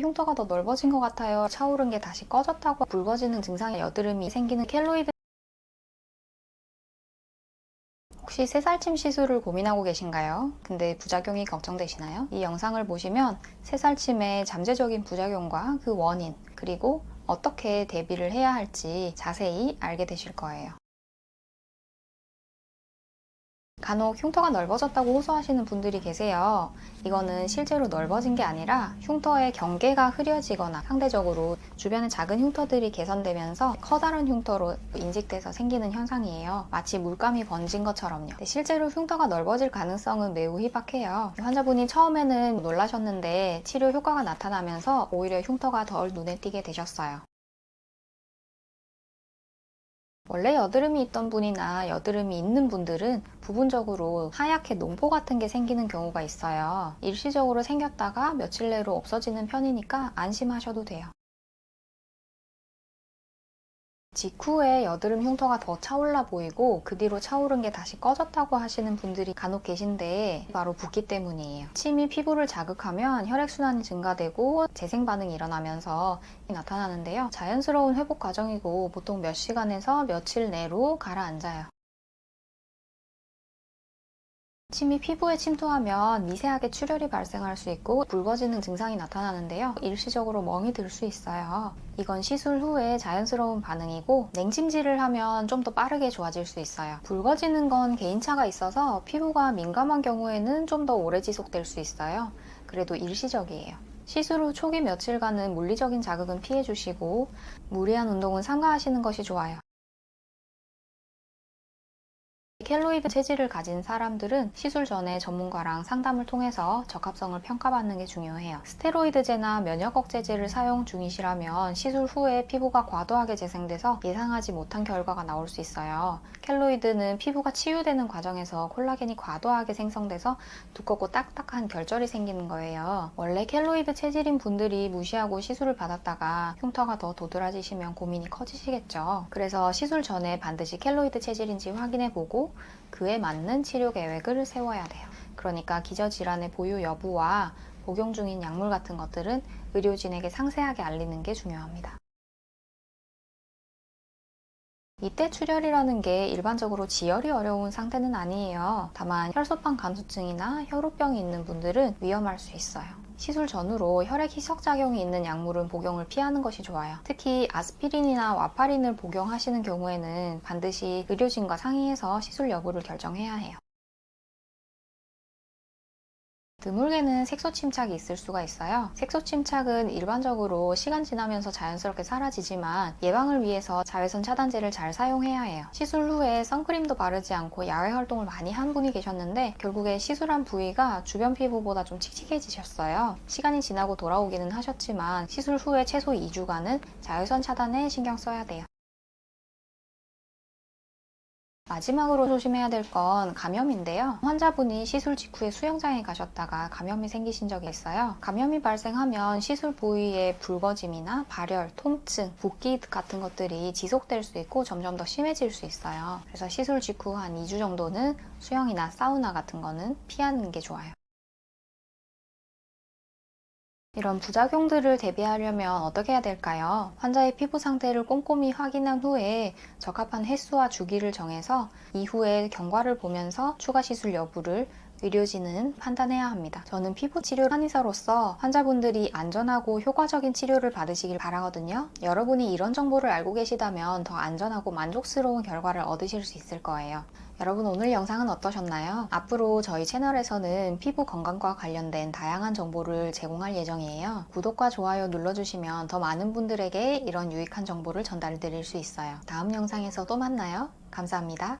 흉터가 더 넓어진 것 같아요. 차오른 게 다시 꺼졌다고 붉어지는 증상의 여드름이 생기는 켈로이드 혹시 새살침 시술을 고민하고 계신가요? 근데 부작용이 걱정되시나요? 이 영상을 보시면 새살침의 잠재적인 부작용과 그 원인, 그리고 어떻게 대비를 해야 할지 자세히 알게 되실 거예요. 간혹 흉터가 넓어졌다고 호소하시는 분들이 계세요. 이거는 실제로 넓어진 게 아니라 흉터의 경계가 흐려지거나 상대적으로 주변의 작은 흉터들이 개선되면서 커다란 흉터로 인식돼서 생기는 현상이에요. 마치 물감이 번진 것처럼요. 실제로 흉터가 넓어질 가능성은 매우 희박해요. 환자분이 처음에는 놀라셨는데 치료 효과가 나타나면서 오히려 흉터가 덜 눈에 띄게 되셨어요. 원래 여드름이 있던 분이나 여드름이 있는 분들은 부분적으로 하얗게 농포 같은 게 생기는 경우가 있어요. 일시적으로 생겼다가 며칠 내로 없어지는 편이니까 안심하셔도 돼요. 직후에 여드름 흉터가 더 차올라 보이고 그 뒤로 차오른 게 다시 꺼졌다고 하시는 분들이 간혹 계신데 바로 붓기 때문이에요. 침이 피부를 자극하면 혈액순환이 증가되고 재생 반응이 일어나면서 나타나는데요. 자연스러운 회복 과정이고 보통 몇 시간에서 며칠 내로 가라앉아요. 침이 피부에 침투하면 미세하게 출혈이 발생할 수 있고 붉어지는 증상이 나타나는데요. 일시적으로 멍이 들 수 있어요. 이건 시술 후에 자연스러운 반응이고 냉찜질을 하면 좀 더 빠르게 좋아질 수 있어요. 붉어지는 건 개인차가 있어서 피부가 민감한 경우에는 좀 더 오래 지속될 수 있어요. 그래도 일시적이에요. 시술 후 초기 며칠간은 물리적인 자극은 피해주시고 무리한 운동은 삼가하시는 것이 좋아요. 켈로이드 체질을 가진 사람들은 시술 전에 전문가랑 상담을 통해서 적합성을 평가받는 게 중요해요. 스테로이드제나 면역 억제제를 사용 중이시라면 시술 후에 피부가 과도하게 재생돼서 예상하지 못한 결과가 나올 수 있어요. 켈로이드는 피부가 치유되는 과정에서 콜라겐이 과도하게 생성돼서 두껍고 딱딱한 결절이 생기는 거예요. 원래 켈로이드 체질인 분들이 무시하고 시술을 받았다가 흉터가 더 도드라지시면 고민이 커지시겠죠. 그래서 시술 전에 반드시 켈로이드 체질인지 확인해 보고 그에 맞는 치료 계획을 세워야 돼요. 그러니까 기저질환의 보유 여부와 복용 중인 약물 같은 것들은 의료진에게 상세하게 알리는 게 중요합니다. 이때 출혈이라는 게 일반적으로 지혈이 어려운 상태는 아니에요. 다만 혈소판 간수증이나 혈우병이 있는 분들은 위험할 수 있어요. 시술 전후로 혈액 희석작용이 있는 약물은 복용을 피하는 것이 좋아요. 특히 아스피린이나 와파린을 복용하시는 경우에는 반드시 의료진과 상의해서 시술 여부를 결정해야 해요. 드물게는 색소 침착이 있을 수가 있어요. 색소 침착은 일반적으로 시간 지나면서 자연스럽게 사라지지만 예방을 위해서 자외선 차단제를 잘 사용해야 해요. 시술 후에 선크림도 바르지 않고 야외 활동을 많이 한 분이 계셨는데 결국에 시술한 부위가 주변 피부보다 좀 칙칙해지셨어요. 시간이 지나고 돌아오기는 하셨지만 시술 후에 최소 2주간은 자외선 차단에 신경 써야 돼요. 마지막으로 조심해야 될 건 감염인데요. 환자분이 시술 직후에 수영장에 가셨다가 감염이 생기신 적이 있어요. 감염이 발생하면 시술 부위의 붉어짐이나 발열, 통증, 붓기 같은 것들이 지속될 수 있고 점점 더 심해질 수 있어요. 그래서 시술 직후 한 2주 정도는 수영이나 사우나 같은 거는 피하는 게 좋아요. 이런 부작용들을 대비하려면 어떻게 해야 될까요? 환자의 피부 상태를 꼼꼼히 확인한 후에 적합한 횟수와 주기를 정해서 이후에 경과를 보면서 추가 시술 여부를 의료진은 판단해야 합니다. 저는 피부 치료 한의사로서 환자분들이 안전하고 효과적인 치료를 받으시길 바라거든요. 여러분이 이런 정보를 알고 계시다면 더 안전하고 만족스러운 결과를 얻으실 수 있을 거예요. 여러분 오늘 영상은 어떠셨나요? 앞으로 저희 채널에서는 피부 건강과 관련된 다양한 정보를 제공할 예정이에요. 구독과 좋아요 눌러주시면 더 많은 분들에게 이런 유익한 정보를 전달 드릴 수 있어요. 다음 영상에서 또 만나요. 감사합니다.